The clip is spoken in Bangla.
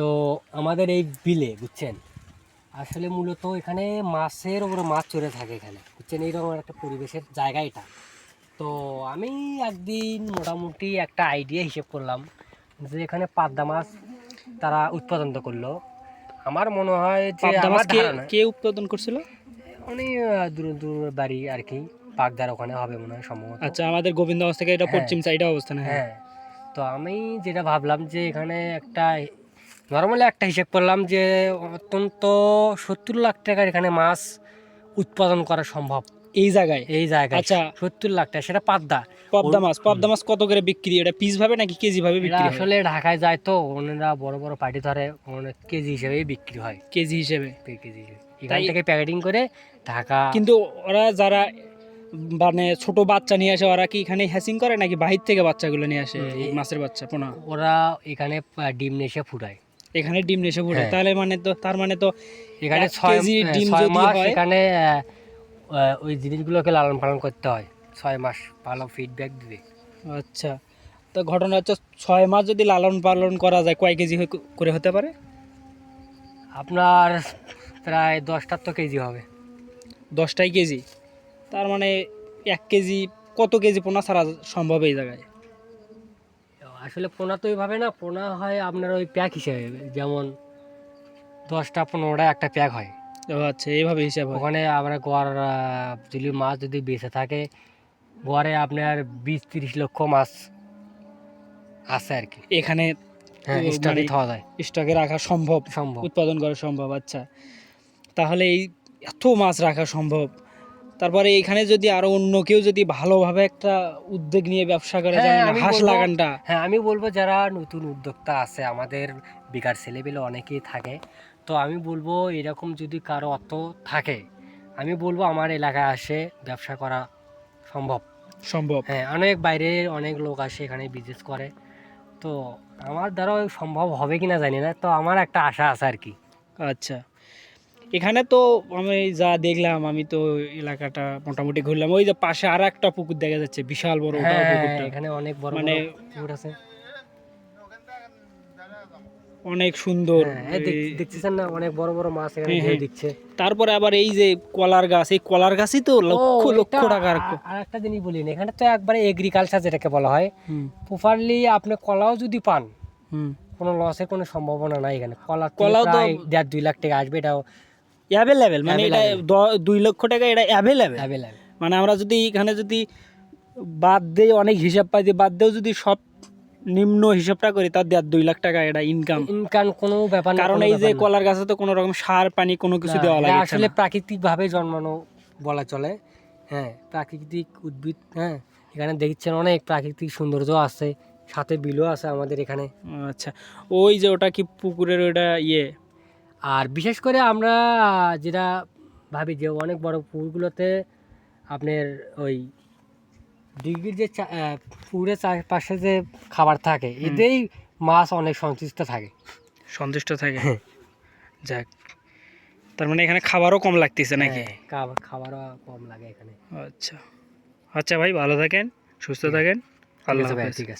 তো আমাদের এই বিলে বুঝছেন? আসলে মূলত এখানে মাছের ওপরে মাছ চড়ে থাকে এখানে বুঝছেন? এইরকম একটা পরিবেশের জায়গা এটা। তো আমি একদিন মোটামুটি একটা আইডিয়া হিসেব করলাম যে এখানে পাবদা মাছ তারা উৎপাদন তো করল। আমার মনে হয় যে আমার কে উৎপাদন করছিল? অনেক দূর দূর বাড়ি আর কি বাগদার ওখানে হবে মনে হয় সম্ভবত। আচ্ছা আমাদের গোবিন্দগঞ্জ থেকে এটা হ্যাঁ। পশ্চিম সাইডে অবস্থান হ্যাঁ। হ্যাঁ। তো আমি যেটা ভাবলাম যে এখানে একটা নর্মালি একটা হিসেব করলাম যে অত্যন্ত সত্তর লাখ টাকার এখানে মাছ উৎপাদন করা সম্ভব। এই জায়গায়? এই জায়গায়। আচ্ছা। সত্তর লাখ টাকা সেটা পাবদা। পাবদা মাছ। পাবদা মাছ কত করে বিক্রি? এটা পিস ভাবে নাকি কেজি ভাবে বিক্রি আসলে ঢাকায় যায় তো ওনারা বড় বড় পার্টি ধরে অনেক কেজি হিসেবে বিক্রি হয়। কেজি হিসেবে? কেজি এখান থেকে প্যাকেটিং করে ঢাকা কিন্তু ওরা যারা মানে ছোট বাচ্চা নিয়ে আসে ওরা কি এখানে হ্যাসিং করে নাকি বাহির থেকে বাচ্চাগুলো নিয়ে আসে? মাছের বাচ্চা পোনা? ওরা এখানে ডিম নেশে ফুটায়। এখানে ডিম নেশে ফুটে হ্যাঁ। তাহলে মানে তো তার মানে তো এখানে ছয় কেজি ডিম যদি হয়- এখানে ওই জিনিসগুলোকে লালন পালন করতে হয়। ছয় মাস ভালো ফিডব্যাক দিবে। আচ্ছা। তো ঘটনা হচ্ছে ছয় মাস যদি লালন পালন করা যায় কয় কেজি করে হতে পারে? আপনার প্রায় দশটার তো কেজি হবে। দশটাই কেজি। তার মানে এক কেজি কত কেজি পোনা ছাড়া সম্ভব এই জায়গায়? আসলে পোনা তো ওইভাবে না পোনা হয় আপনার ওই প্যাক হিসেবে যেমন দশটা পনেরোটা একটা প্যাক হয়। ও আচ্ছা এইভাবে হিসাব হয়। ওখানে আমরা গোয়ার আহ, যদি মাছ যদি বেঁচে থাকে গোয়ারে আপনার বিশ তিরিশ লক্ষ মাছ আছে আর কি। এখানে হ্যাঁ মানে- খাওয়া যায়। স্টকে রাখা সম্ভব সম্ভব। উৎপাদন করা সম্ভব আচ্ছা। তাহলে এই এত মাছ রাখা সম্ভব তারপরে এখানে যদি আরও অন্য কেউ যদি ভালোভাবে একটা উদ্যোগ নিয়ে ব্যবসা করে হ্যাঁ, যেমন হাঁস লাগানটা। হ্যাঁ আমি বলব যারা নতুন উদ্যোক্তা আছে আমাদের বেকার ছেলেপেলে অনেকেই থাকে। তো আমি বলব এরকম যদি কারও অত থাকে আমি বলব আমার এলাকায় আসে ব্যবসা করা সম্ভব। সম্ভব। হ্যাঁ অনেক বাইরের অনেক লোক আসে এখানে বিজনেস করে। তো আমার দ্বারাও সম্ভব হবে কি না জানি না তো আমার একটা আশা আছে আর কি। আচ্ছা। এখানে তো আমি যা দেখলাম আমি তো এলাকাটা মোটামুটি ঘুরলাম। ওই যে পাশে আর একটা পুকুর দেখা যাচ্ছে বিশাল বড় হ্যাঁ পুকুরটা। এখানে অনেক বড় মানে পুকুর আছে। অনেক সুন্দর হ্যাঁ, এই- দেখতেছেন না? অনেক বড় বড় মাছ এখানে হ্যাঁ, হ্যাঁ। দিচ্ছে। তারপরে আবার এই যে কলার গাছ এই কলার গাছই তো লক্ষ লক্ষ টাকার আর একটা জিনিস বলি না, এখানে তো একবারে এগ্রিকালচার যেটাকে বলা হয় প্রপারলি আপনি কলাও যদি পান হুম। কোনো লসের কোনো সম্ভাবনা নাই এখানে। কলা কলাও তো দেড় দুই লাখ টাকা আসবে এটাও অ্যাভেলেবেল মানে এটা দুই লক্ষ টাকা এটা অ্যাভেলেবেল অ্যাভেলেবেল মানে আমরা যদি এখানে যদি বাদ দিয়ে অনেক হিসাব পাই দিয়ে বাদ দিয়েও যদি সব নিম্ন হিসাবটা করি তার দেড় দুই লাখ টাকা এটা ইনকাম ইনকাম কোনো ব্যাপার না কারণ এই যে কলার গাছে তো কোনো রকম সার পানি কোনো কিছু দেওয়া লাগে আসলে প্রাকৃতিক ভাবে জন্মানো বলা চলে। হ্যাঁ প্রাকৃতিক উদ্ভিদ হ্যাঁ এখানে দেখছেন অনেক প্রাকৃতিক সৌন্দর্য আছে সাথে বিলও আছে আমাদের এখানে। আচ্ছা ওই যে ওটা কি পুকুরের ওটা ইয়ে? আর বিশেষ করে আমরা যেটা ভাবি যে অনেক বড় পুকুরগুলোতে আপনার ওই ডিগ্রির যে পুকুরের চারপাশে যে খাবার থাকে এতেই মাছ অনেক সন্তুষ্ট থাকে। সন্তুষ্ট থাকে? যাক। তার মানে এখানে খাবারও কম লাগতেছে নাকি? হ্যাঁ, খাবার- খাবারও কম লাগে এখানে। আচ্ছা। আচ্ছা ভাই ভালো থাকেন সুস্থ থাকেন। আল্লাহ ঠিক আছে।